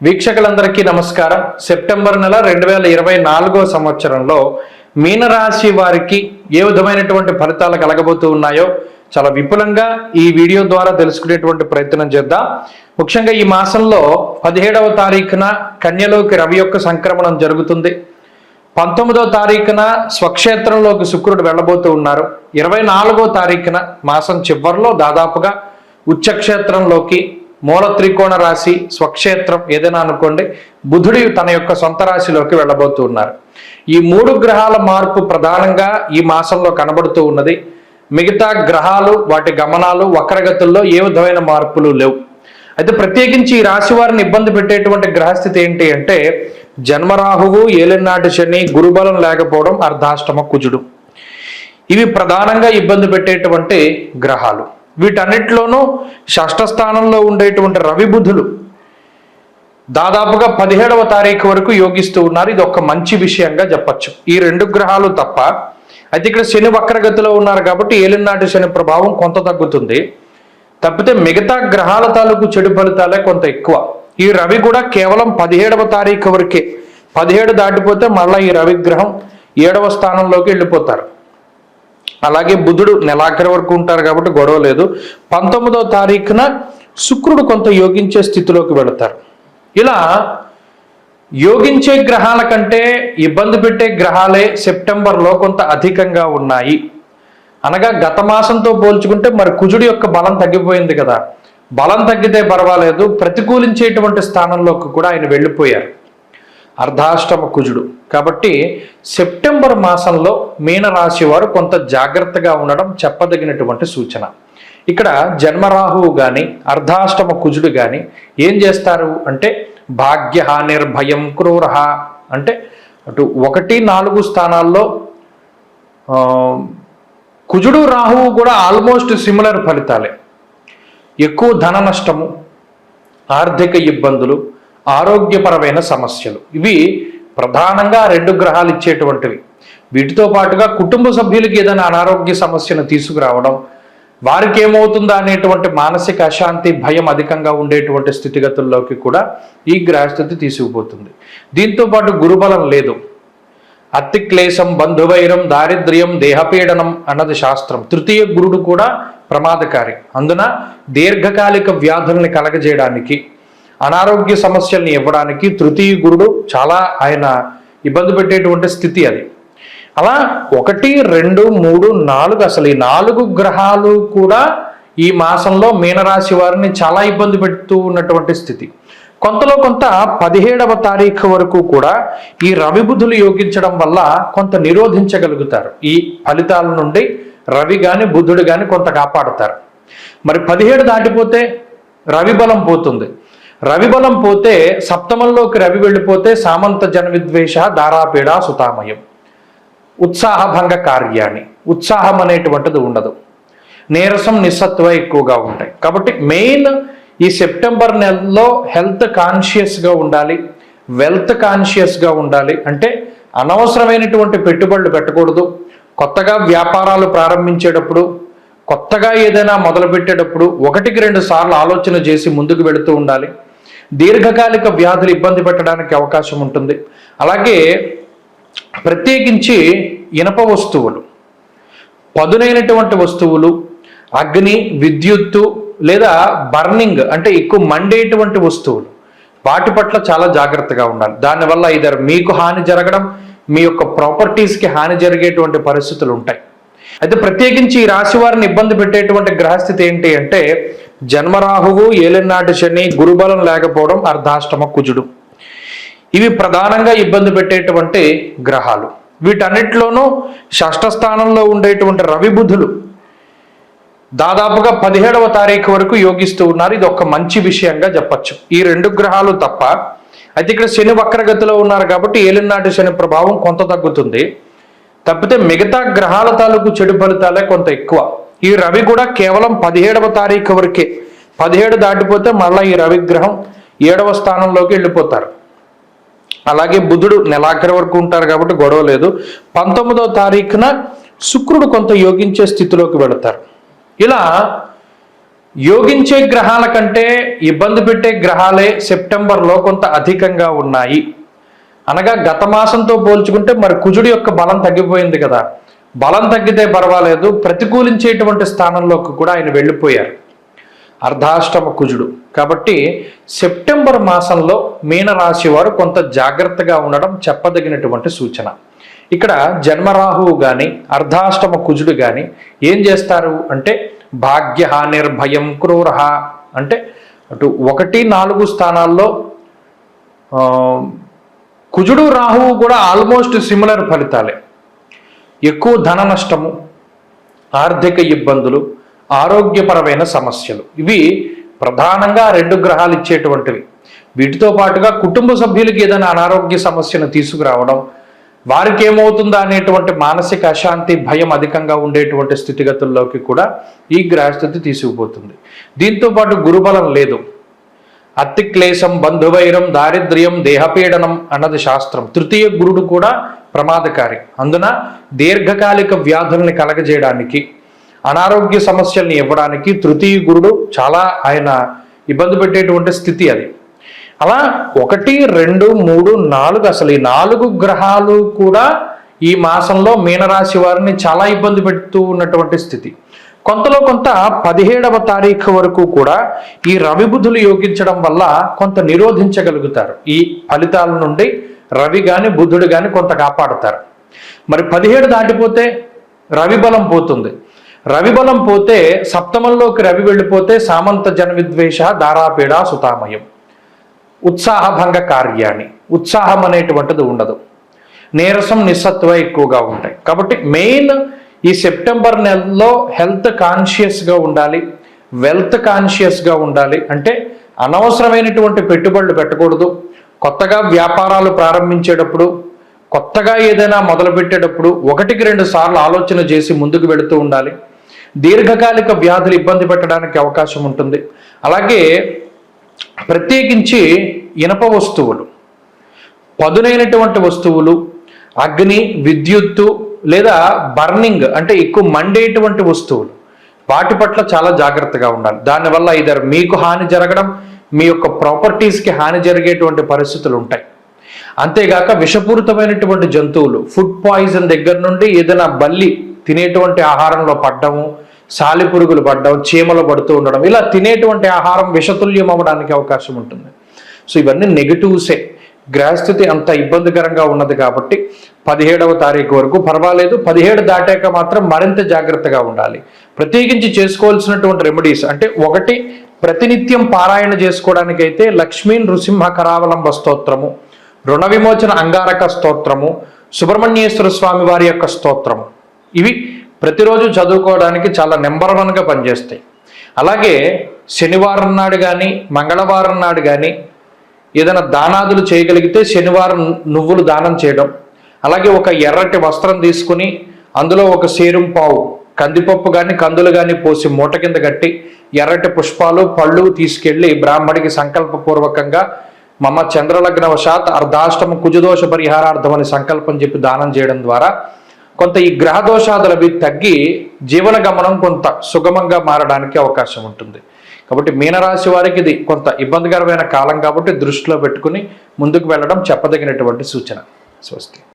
వీక్షకులందరికీ నమస్కారం. సెప్టెంబర్ నెల రెండు వేల ఇరవై నాలుగో సంవత్సరంలో మీనరాశి వారికి ఏ విధమైనటువంటి ఫలితాలు కలగబోతూ ఉన్నాయో చాలా విపులంగా ఈ వీడియో ద్వారా తెలుసుకునేటువంటి ప్రయత్నం చేద్దాం. ముఖ్యంగా ఈ మాసంలో పదిహేడవ తారీఖున కన్యలోకి రవి యొక్క సంక్రమణం జరుగుతుంది. పంతొమ్మిదవ తారీఖున స్వక్షేత్రంలోకి శుక్రుడు వెళ్ళబోతూ ఉన్నారు. ఇరవై నాలుగో తారీఖున మాసం చివరిలో దాదాపుగా ఉచ్చక్షేత్రంలోకి మూల త్రికోణ రాశి స్వక్షేత్రం ఏదైనా అనుకోండి బుధుడి తన యొక్క సొంత రాశిలోకి వెళ్ళబోతూ ఉన్నారు. ఈ మూడు గ్రహాల మార్పు ప్రధానంగా ఈ మాసంలో కనబడుతూ ఉన్నది. మిగతా గ్రహాలు వాటి గమనాలు వక్రగతుల్లో ఏ విధమైన మార్పులు లేవు. అయితే ప్రత్యేకించి ఈ రాశి వారిని ఇబ్బంది పెట్టేటువంటి గ్రహస్థితి ఏంటి అంటే జన్మరాహువు ఏలినాటి శని గురుబలం లేకపోవడం అర్ధాష్టమ కుజుడు. ఇవి ప్రధానంగా ఇబ్బంది పెట్టేటువంటి గ్రహాలు. వీటన్నిటిలోనూ షష్ఠ స్థానంలో ఉండేటువంటి రవి బుధులు దాదాపుగా పదిహేడవ తారీఖు వరకు యోగిస్తూ ఉన్నారు. ఇది ఒక మంచి విషయంగా చెప్పచ్చు. ఈ రెండు గ్రహాలు తప్ప అయితే ఇక్కడ శని వక్రగతిలో ఉన్నారు కాబట్టి ఏలినాటి శని ప్రభావం కొంత తగ్గుతుంది. తప్పితే మిగతా గ్రహాల తాలూకు చెడు ఫలితాలే కొంత ఎక్కువ. ఈ రవి కూడా కేవలం పదిహేడవ తారీఖు వరకే. పదిహేడు దాటిపోతే మళ్ళీ ఈ రవి గ్రహం ఏడవ స్థానంలోకి వెళ్ళిపోతారు. అలాగే బుధుడు నెలాఖరి వరకు ఉంటారు కాబట్టి గొడవ లేదు. పంతొమ్మిదవ తారీఖున శుక్రుడు కొంత యోగించే స్థితిలోకి వెళతారు. ఇలా యోగించే గ్రహాల కంటే ఇబ్బంది పెట్టే గ్రహాలే సెప్టెంబర్లో కొంత అధికంగా ఉన్నాయి. అనగా గత మాసంతో పోల్చుకుంటే మరి కుజుడి యొక్క బలం తగ్గిపోయింది కదా. బలం తగ్గితే పర్వాలేదు. ప్రతికూలించేటువంటి స్థానంలోకి కూడా ఆయన వెళ్ళిపోయారు. అర్ధాష్టమ కుజుడు. కాబట్టి సెప్టెంబర్ మాసంలో మీనరాశి వారు కొంత జాగ్రత్తగా ఉండడం చెప్పదగినటువంటి సూచన. ఇక్కడ జన్మరాహువు కానీ అర్ధాష్టమ కుజుడు కానీ ఏం చేస్తారు అంటే భాగ్య నిర్భయం క్రూరహ అంటే అటు ఒకటి నాలుగు స్థానాల్లో కుజుడు రాహువు కూడా ఆల్మోస్ట్ సిమిలర్ ఫలితాలే. ఎక్కువ ధన నష్టము ఆర్థిక ఇబ్బందులు ఆరోగ్యపరమైన సమస్యలు. ఇవి ప్రధానంగా రెండు గ్రహాలు ఇచ్చేటువంటివి. వీటితో పాటుగా కుటుంబ సభ్యులకి ఏదైనా అనారోగ్య సమస్యను తీసుకురావడం వారికి ఏమవుతుందా అనేటువంటి మానసిక అశాంతి భయం అధికంగా ఉండేటువంటి స్థితిగతుల్లోకి కూడా ఈ గ్రహస్థితి తీసుకుపోతుంది. దీంతో పాటు గురుబలం లేదు. అతి క్లేశం బంధువైరం దారిద్ర్యం దేహపీడనం అన్నది శాస్త్రం. తృతీయ గురుడు కూడా ప్రమాదకారి. అందున దీర్ఘకాలిక వ్యాధుల్ని కలగజేయడానికి అనారోగ్య సమస్యల్ని ఇవ్వడానికి తృతీయ గురుడు చాలా ఆయన ఇబ్బంది పెట్టేటువంటి స్థితి అది. అలా ఒకటి రెండు మూడు నాలుగు అసలు ఈ నాలుగు గ్రహాలు కూడా ఈ మాసంలో మీనరాశి వారిని చాలా ఇబ్బంది పెడుతూ ఉన్నటువంటి స్థితి. కొంతలో కొంత పదిహేడవ తారీఖు వరకు కూడా ఈ రవిబుధులు యోగించడం వల్ల కొంత నిరోధించగలుగుతారు. ఈ ఫలితాల నుండి రవి గాని బుధుడు కానీ కొంత కాపాడుతారు. మరి పదిహేడు దాటిపోతే రవి బలం పోతుంది. రవిబలం పోతే సప్తమంలోకి రవి వెళ్ళిపోతే సామంత జన విద్వేష దారాపీడ సుతామయం. ఉత్సాహభంగ కార్యాన్ని. ఉత్సాహం అనేటువంటిది ఉండదు. నీరసం నిస్సత్వ ఎక్కువగా ఉంటాయి. కాబట్టి మెయిన్ ఈ సెప్టెంబర్ నెలలో హెల్త్ కాన్షియస్గా ఉండాలి. వెల్త్ కాన్షియస్గా ఉండాలి. అంటే అనవసరమైనటువంటి పెట్టుబడులు పెట్టకూడదు. కొత్తగా వ్యాపారాలు ప్రారంభించేటప్పుడు కొత్తగా ఏదైనా మొదలుపెట్టేటప్పుడు ఒకటికి రెండు సార్లు ఆలోచన చేసి ముందుకు వెళుతూ ఉండాలి. దీర్ఘకాలిక వ్యాధులు ఇబ్బంది పెట్టడానికి అవకాశం ఉంటుంది. అలాగే ప్రత్యేకించి ఇనప వస్తువులు పదునైనటువంటి వస్తువులు అగ్ని విద్యుత్తు లేదా బర్నింగ్ అంటే ఎక్కువ మండేటువంటి వస్తువులు. వాటి పట్ల చాలా జాగ్రత్తగా ఉండాలి. దానివల్ల ఇద్దరు మీకు హాని జరగడం మీ యొక్క ప్రాపర్టీస్కి హాని జరిగేటువంటి పరిస్థితులు ఉంటాయి. అయితే ప్రత్యేకించి ఈ రాశి వారిని ఇబ్బంది పెట్టేటువంటి గ్రహస్థితి ఏంటి అంటే జన్మరాహువు ఏలినాటి శని గురుబలం లేకపోవడం అర్ధాష్టమ కుజుడు. ఇవి ప్రధానంగా ఇబ్బంది పెట్టేటువంటి గ్రహాలు. వీటన్నిటిలోనూ షష్ఠ స్థానంలో ఉండేటువంటి రవి బుధులు దాదాపుగా పదిహేడవ తారీఖు వరకు యోగిస్తూ ఉన్నారు. ఇది ఒక మంచి విషయంగా చెప్పచ్చు. ఈ రెండు గ్రహాలు తప్ప అయితే ఇక్కడ శని వక్రగతిలో ఉన్నారు కాబట్టి ఏలినాటి శని ప్రభావం కొంత తగ్గుతుంది. తప్పితే మిగతా గ్రహాల తాలూకు చెడు ఫలితాలే కొంత ఎక్కువ. ఈ రవి కూడా కేవలం పదిహేడవ తారీఖు వరకే. పదిహేడు దాటిపోతే మళ్ళీ ఈ రవి గ్రహం ఏడవ స్థానంలోకి వెళ్ళిపోతారు. అలాగే బుధుడు నెలాఖరి వరకు ఉంటారు కాబట్టి గొడవ లేదు. పంతొమ్మిదవ తారీఖున శుక్రుడు కొంత యోగించే స్థితిలోకి వెళతారు. ఇలా యోగించే గ్రహాల కంటే ఇబ్బంది పెట్టే గ్రహాలే సెప్టెంబర్లో కొంత అధికంగా ఉన్నాయి. అనగా గత మాసంతో పోల్చుకుంటే మరి కుజుడి యొక్క బలం తగ్గిపోయింది కదా. బలం తగ్గితే పర్వాలేదు ప్రతికూలించేటువంటి స్థానంలోకి కూడా ఆయన వెళ్ళిపోయారు. అర్ధాష్టమ కుజుడు. కాబట్టి సెప్టెంబర్ మాసంలో మీనరాశి వారు కొంత జాగ్రత్తగా ఉండడం చెప్పదగినటువంటి సూచన. ఇక్కడ జన్మరాహువు కానీ అర్ధాష్టమ కుజుడు కానీ ఏం చేస్తారు అంటే భాగ్య నిర్భయం క్రూర అంటే అటు ఒకటి నాలుగు స్థానాల్లో కుజుడు రాహువు కూడా ఆల్మోస్ట్ సిమిలర్ ఫలితాలే. ఎక్కువ ధన నష్టము ఆర్థిక ఇబ్బందులు ఆరోగ్యపరమైన సమస్యలు. ఇవి ప్రధానంగా రెండు గ్రహాలు ఇచ్చేటువంటివి. వీటితో పాటుగా కుటుంబ సభ్యులకి ఏదైనా అనారోగ్య సమస్యను తీసుకురావడం వారికి ఏమవుతుందా అనేటువంటి మానసిక అశాంతి భయం అధికంగా ఉండేటువంటి స్థితిగతుల్లోకి కూడా ఈ గ్రహస్థితి తీసుకుపోతుంది. దీంతో పాటు గురుబలం లేదు. అతిక్లేశం బంధువైరం దారిద్ర్యం దేహపీడనం అన్నది శాస్త్రం. తృతీయ గురుడు కూడా ప్రమాదకారి. అందున దీర్ఘకాలిక వ్యాధుల్ని కలగజేయడానికి అనారోగ్య సమస్యల్ని ఇవ్వడానికి తృతీయ గురుడు చాలా ఆయన ఇబ్బంది పెట్టేటువంటి స్థితి అది. అలా ఒకటి రెండు మూడు నాలుగు అసలు ఈ నాలుగు గ్రహాలు కూడా ఈ మాసంలో మీనరాశి వారిని చాలా ఇబ్బంది పెడుతూ ఉన్నటువంటి స్థితి. కొంతలో కొంత పదిహేడవ తారీఖు వరకు కూడా ఈ రవి బుధులు యోగించడం వల్ల కొంత నిరోధించగలుగుతారు. ఈ ఫలితాల నుండి రవి కానీ బుధుడు కానీ కొంత కాపాడుతారు. మరి పదిహేడు దాటిపోతే రవి బలం పోతుంది. రవి బలం పోతే సప్తమంలోకి రవి వెళ్ళిపోతే సామంత జన విద్వేష దారాపీడ సుతామయం. ఉత్సాహభంగ కార్యాన్ని. ఉత్సాహం అనేటువంటిది ఉండదు. నీరసం నిస్సత్వ ఎక్కువగా ఉంటాయి. కాబట్టి మెయిన్ ఈ సెప్టెంబర్ నెలలో హెల్త్ కాన్షియస్గా ఉండాలి వెల్త్ కాన్షియస్గా ఉండాలి. అంటే అనవసరమైనటువంటి పెట్టుబడులు పెట్టకూడదు. కొత్తగా వ్యాపారాలు ప్రారంభించేటప్పుడు కొత్తగా ఏదైనా మొదలుపెట్టేటప్పుడు ఒకటికి రెండు సార్లు ఆలోచన చేసి ముందుకు వెళుతూ ఉండాలి. దీర్ఘకాలిక వ్యాధులు ఇబ్బంది పెట్టడానికి అవకాశం ఉంటుంది. అలాగే ప్రత్యేకించి ఇనప వస్తువులు పదునైనటువంటి వస్తువులు అగ్ని విద్యుత్తు లేదా బర్నింగ్ అంటే ఎక్కువ మండేటువంటి వస్తువులు వాటి పట్ల చాలా జాగ్రత్తగా ఉండాలి. దానివల్ల ఇద్దరు మీకు హాని జరగడం మీ యొక్క ప్రాపర్టీస్కి హాని జరిగేటువంటి పరిస్థితులు ఉంటాయి. అంతేగాక విషపూరితమైనటువంటి జంతువులు ఫుడ్ పాయిజన్ దగ్గర నుండి ఏదైనా బల్లి తినేటువంటి ఆహారంలో పడ్డము సాలిపురుగులు పడ్డం చీమలు పడుతూ ఉండడం ఇలా తినేటువంటి ఆహారం విషతుల్యం అవ్వడానికి అవకాశం ఉంటుంది. సో ఇవన్నీ నెగిటివ్సే. గ్రహస్థితి అంత ఇబ్బందికరంగా ఉన్నది కాబట్టి పదిహేడవ తారీఖు వరకు పర్వాలేదు. పదిహేడు దాటాక మాత్రం మరింత జాగ్రత్తగా ఉండాలి. ప్రత్యేకించి చేసుకోవాల్సినటువంటి రెమెడీస్ అంటే ఒకటి ప్రతినిత్యం పారాయణ చేసుకోవడానికైతే లక్ష్మీ నృసింహ కరావలంబ స్తోత్రము రుణ విమోచన అంగారక స్తోత్రము సుబ్రహ్మణ్యేశ్వర స్వామి వారి యొక్క స్తోత్రము. ఇవి ప్రతిరోజు చదువుకోవడానికి చాలా నెంబర్ వన్గా పనిచేస్తాయి. అలాగే శనివారం నాడు కానీ మంగళవారం నాడు కానీ ఏదైనా దానాదులు చేయగలిగితే శనివారం నువ్వులు దానం చేయడం అలాగే ఒక ఎర్రటి వస్త్రం తీసుకుని అందులో ఒక సేరుం పావు కందిపప్పు కానీ కందులు కానీ పోసి మూట కింద కట్టి ఎర్రటి పుష్పాలు పళ్ళు తీసుకెళ్ళి బ్రాహ్మడికి సంకల్పపూర్వకంగా మమ చంద్రలగ్నవశాత్ అర్ధాష్టమ కుజదోష పరిహారార్థం అని సంకల్పం చెప్పి దానం చేయడం ద్వారా కొంత ఈ గ్రహదోషాదులవి తగ్గి జీవన గమనం కొంత సుగమంగా మారడానికి అవకాశం ఉంటుంది. కాబట్టి మీనరాశి వారికి ఇది కొంత ఇబ్బందికరమైన కాలం కాబట్టి దృష్టిలో పెట్టుకుని ముందుకు వెళ్ళడం చెప్పదగినటువంటి సూచన. స్వస్తి.